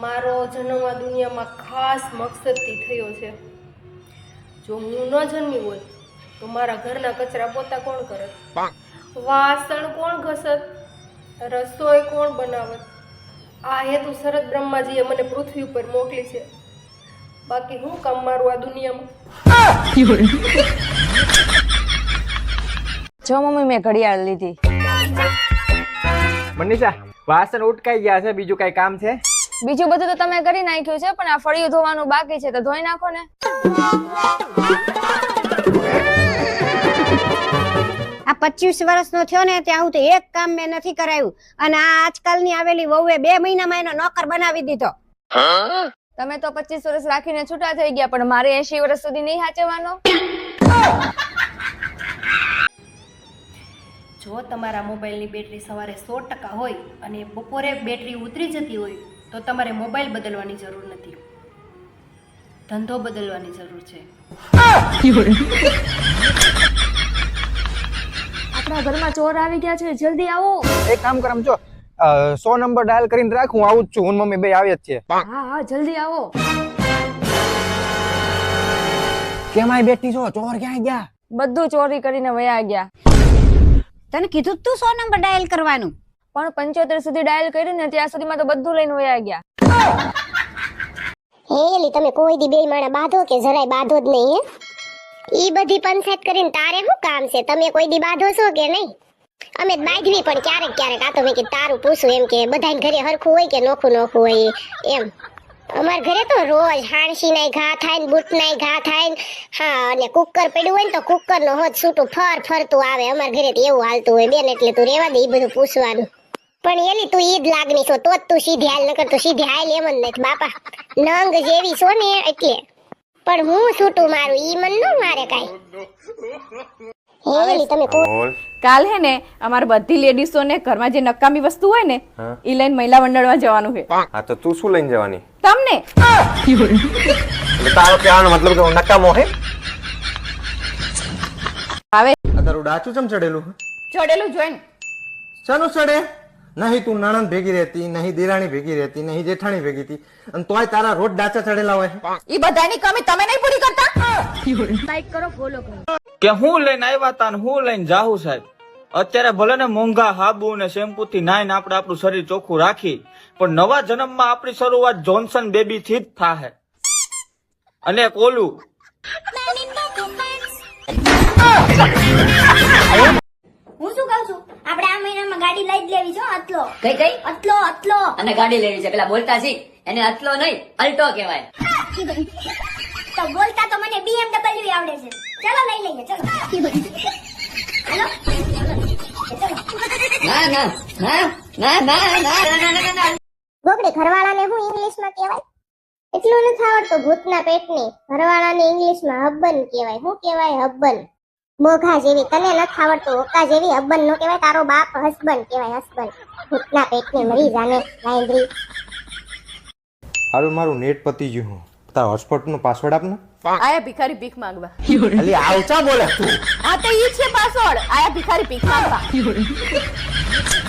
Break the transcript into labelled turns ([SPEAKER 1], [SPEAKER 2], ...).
[SPEAKER 1] મારો જન્મ આ દુનિયામાં ખાસ મકસદથી થયો છે. જો હું ન જન્મી હોય તો મારા ઘરના કચરા પોતા કોણ કરત વાસણ કોણ ઘસત? રસોઈ કોણ બનાવત? આ હેતુ શરદ બ્રહ્માજીએ મને પૃથ્વી ઉપર મોકલી છે. બાકી હું કામ મારું આ દુનિયામાં?
[SPEAKER 2] જો મમ્મી મેં ઘડિયાળ લીધી.
[SPEAKER 3] મનીષા વાસણ ઉટકાઈ ગયા છે બીજું કઈ કામ છે?
[SPEAKER 2] બીજું બધું તો તમે કરી નાખ્યું છે પણ આ ફળિયું ધોવાનું બાકી છે તો ધોઈ નાખો ને.
[SPEAKER 4] આ પચીસ વર્ષનો થયો ને ત્યાં હું તો એક કામ મેં નથી કરાયું. અને આ આજકાલની આવેલી વહુએ બે મહિનામાં એનો નોકર બનાવી દીધો.
[SPEAKER 2] તમે તો પચીસ વર્ષ રાખીને છૂટા થઈ ગયા પણ મારે એસી વર્ષ સુધી નહીં સાચવવાનો
[SPEAKER 1] જો તમારા મોબાઈલની બેટરી સવારે સો ટકા હોય અને બપોરે બેટરી ઉતરી જતી હોય તો તમારે મોબાઈલ બદલવાની જરૂર નથી. ધંધો બદલવાની જરૂર છે.
[SPEAKER 2] આપણા ઘરમાં ચોર આવી ગયા છે. જલ્દી આવો.
[SPEAKER 3] એક કામ કરમ જો સો નંબર ડાયલ કરીને રાખ હું આવું જ છું. હું મમ્મી બે આવ્યા જ છે
[SPEAKER 2] હા હા જલ્દી આવો.
[SPEAKER 3] કેમ આઈ બેઠી છો? ચોર ક્યાં ગયા?
[SPEAKER 2] બધું ચોરી કરીને વયા ગયા.
[SPEAKER 4] તને કીધું તું સો નંબર ડાયલ કરવાનું.
[SPEAKER 2] પણ પંચોતેર સુધી ડાયલ કર્યું ને ત્યાં સુધીમાં તો બધું લઈને વયા ગયા.
[SPEAKER 5] હેલી તમે કોઈ દી બે માણા બાંધો કે જરાય બાંધો જ નહીં, હે? ઈ બધી પંચાયત કરીને તારે શું કામ છે? તમે કોઈ દી બાંધો છો કે નહીં? અમે બાંધવી, પણ ક્યારેક ક્યારેક આ તો મેં કે તારું પૂછું એમ કે બધાને ઘરે હરખું હોય કે નોખું નોખું હોય એમ. અમાર ઘરે તો રોજ હાણસી નાય ઘા થાય ને બૂટ નાય ઘા થાય ને, હા, અને કુકર પડ્યું હોય ને તો કુકર નો હોજ છૂટું ફર ફરતું આવે. અમાર ઘરે તો એવું હાલતું હોય, બેન એટલે તું રેવા દે એ બધું પૂછવાનું. પણ એલી તું ઈદ જ લાગણી છો તો જ તું સીધી હાલ નકર તો સીધી હાલ એમ જ નથી બાપા. નંગ જેવી છો ને એટલે. પણ હું છૂટું મારું ઈ મન ન મારે કાઈ. તમે
[SPEAKER 6] કાલ હે ને અમારે બધી લેડીઝોને ઘરમાં જે નકામી વસ્તુ હોય ને ઈ લઈને મહિલા મંડળમાં જવાનું છે.
[SPEAKER 7] હા તો તું શું લઈને જવાની?
[SPEAKER 6] તમને?
[SPEAKER 7] તારો કહેવાનો મતલબ કે નકામો હે?
[SPEAKER 6] આવે.
[SPEAKER 8] તારું ડાચું ચમ ચડેલું?
[SPEAKER 6] ચડેલું જોઈને.
[SPEAKER 8] ચાલો ચડે? નહીં તું નણંદ ભેગી રહેતી નહીં દેરાણી ભેગી રહેતી નહીં જેઠાણી ભેગી હતી. અને તોય તારા રોજ ડાચા ચડેલા હોય.
[SPEAKER 6] એ બધાની કમી તમે નહીં પૂરી કરતા?
[SPEAKER 9] કે હું લઈને આવ્યા તા ને હું લઈને જાઉં સાહેબ. અત્યારે ભલે ને મોંઘા હાબુ ને શેમ્પુ થી નાઈને આપણે આપણું શરીર ચોખ્ખું રાખી પણ નવા જન્મમાં આપણી શરૂઆત જોન્સન બેબી થી જ થાહે. અને
[SPEAKER 5] કોલું મહિનામાં ગાડી લઈ જ લેવી છે અતલો
[SPEAKER 10] કઈ કઈ
[SPEAKER 5] અતલો અતલો
[SPEAKER 10] અને ગાડી લેવી છે પેલા બોલતા છી એને અતલો નહીં અલ્ટો કહેવાય
[SPEAKER 5] તો બોલતા તો મને BMW આવડે છે ચલો લઈ લઈએ ચલો હાલો
[SPEAKER 10] ના ના ના ના ના ના ના ના ના ના
[SPEAKER 5] ગોગડી ઘરવાળાને હું ઇંગ્લિશમાં કહેવાય એટલું નથી આવડતું ભૂતના પેટની ઘરવાળાને ઇંગ્લિશમાં હબ્બન કહેવાય શું કહેવાય હબ્બન મોઘા જેવી તને નથી આવડતું ઓકા જેવી હબ્બન નો કહેવાય તારો બાપ હસબન્ડ કહેવાય હસબન્ડ. ભૂતના પેટની મરી જાને લાઈબ્રી
[SPEAKER 8] હારું મારું નેટ પતી ગયું હું. તારો હોટસ્પોટ નો પાસવર્ડ આપ ને
[SPEAKER 6] આયા ભિખારી ભીખ માંગવા.
[SPEAKER 8] અલી આવચા બોલે તું?
[SPEAKER 6] આ તો ઈ છે પાસવર્ડ આયા ભિખારી ભીખ માંગવા.